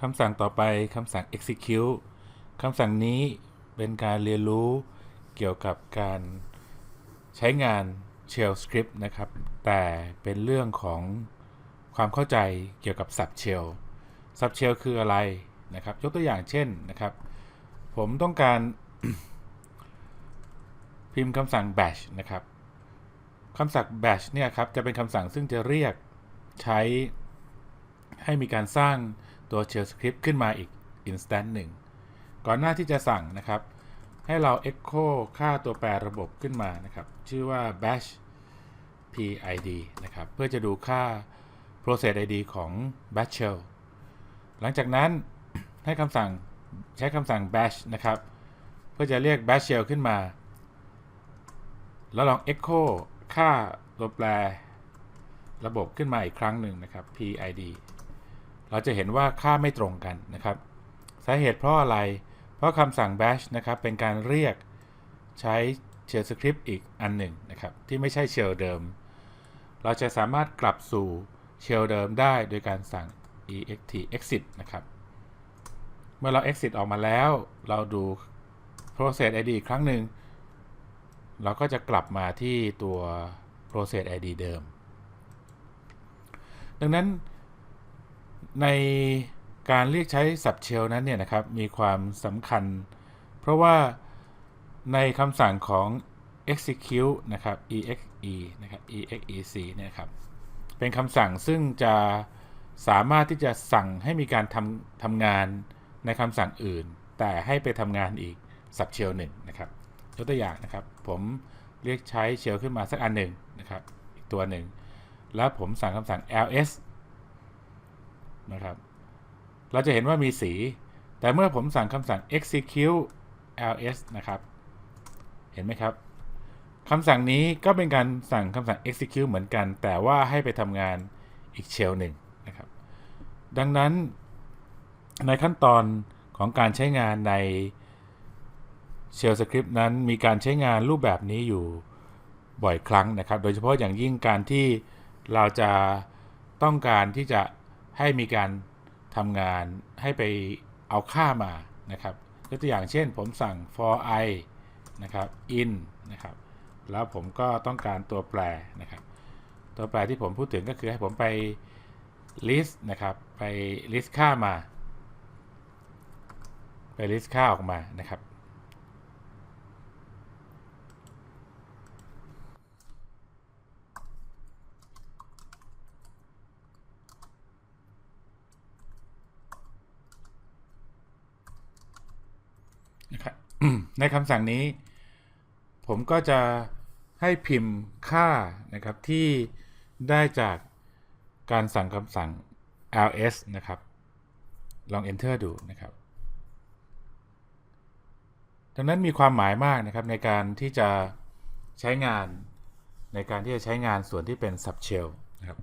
คำสั่งต่อไปคำสั่ง execute คำสั่งนี้เป็นการเรียนรู้เกี่ยวกับการใช้งาน shell script นะครับ แต่เป็นเรื่องของความเข้าใจเกี่ยวกับ sub shell sub shell คืออะไรนะครับ ยกตัวอย่างเช่นนะครับ ผมต้องการพิมพ์คำสั่ง bash นะครับคำสั่ง bash เนี่ยครับจะเป็นคำสั่งซึ่งจะเรียกใช้ให้มีการสร้าง ตัว shell script ขึ้นมาอีก instance หนึ่งก่อนหน้าที่จะสั่งนะครับ ให้เรา echo ค่าตัวแปรระบบขึ้นมานะครับ ชื่อว่า bash pid นะครับ เพื่อจะดูค่า process id ของ bash shell หลังจากนั้นให้คำสั่งใช้คำสั่ง bash นะครับ เพื่อจะเรียก bash shell ขึ้นมา แล้วลอง echo ค่าตัวแปรระบบขึ้นมาอีกครั้งหนึ่งนะครับ PID เราจะเห็นว่าค่าไม่ตรงกันนะครับ สาเหตุเพราะอะไร เพราะคำสั่ง bash นะครับ เป็นการเรียกใช้ shell script อีกอันหนึ่งนะครับ ที่ไม่ใช่ shell เดิม เราจะสามารถกลับสู่ shell เดิมได้โดยการสั่ง ext exit นะครับ เมื่อเรา exit ออกมาแล้ว เราดู process id อีกครั้งหนึ่ง เราก็จะกลับมาที่ตัว process id เดิม ดังนั้น ในการเรียกใช้ sub shell นั้นเนี่ยนะครับมีความสำคัญ เพราะว่าในคำสั่งของ execute นะครับ exe นะครับ exec เนี่ยครับเป็นคำสั่งซึ่งจะสามารถที่จะสั่งให้มีการทำทำงานในคำสั่งอื่น แต่ให้ไปทำงานอีก sub shell หนึ่งนะครับยกตัวอย่างนะครับ ผมเรียกใช้ shell ขึ้นมาสักอันหนึ่งนะครับอีกตัวหนึ่ง แล้วผมสั่งคำสั่ง ls นะครับ เราจะเห็นว่ามีสี แต่เมื่อผมสั่งคำสั่ง execute ls นะครับ เห็นไหมครับคำสั่งนี้ก็เป็นการสั่งคำสั่ง execute เหมือนกัน แต่ว่าให้ไปทำงานอีกเชลหนึ่งนะครับ ดังนั้นในขั้นตอนของการใช้งานใน Shell Script นั้นมีการใช้งานรูปแบบนี้อยู่บ่อยครั้งนะครับ โดยเฉพาะอย่างยิ่งการที่เราจะต้องการที่จะ ให้มีการทำงานให้ไปเอาค่ามานะครับยกตัวอย่างเช่นผมสั่ง for i นะครับ in นะครับ แล้วผมก็ต้องการตัวแปรนะครับ ตัวแปรที่ผมพูดถึงก็คือให้ผมไป list นะครับ ไป list ค่ามา ไป list ค่าออกมานะครับ นะครับในคำสั่งนี้ ผมก็จะให้พิมพ์ค่านะครับที่ได้จากการสั่งคำสั่ง ls นะครับ ลอง enter ดูนะครับ ดังนั้นมีความหมายมากนะครับในการที่จะใช้งานในการที่จะใช้งานส่วนที่เป็น sub shell นะครับ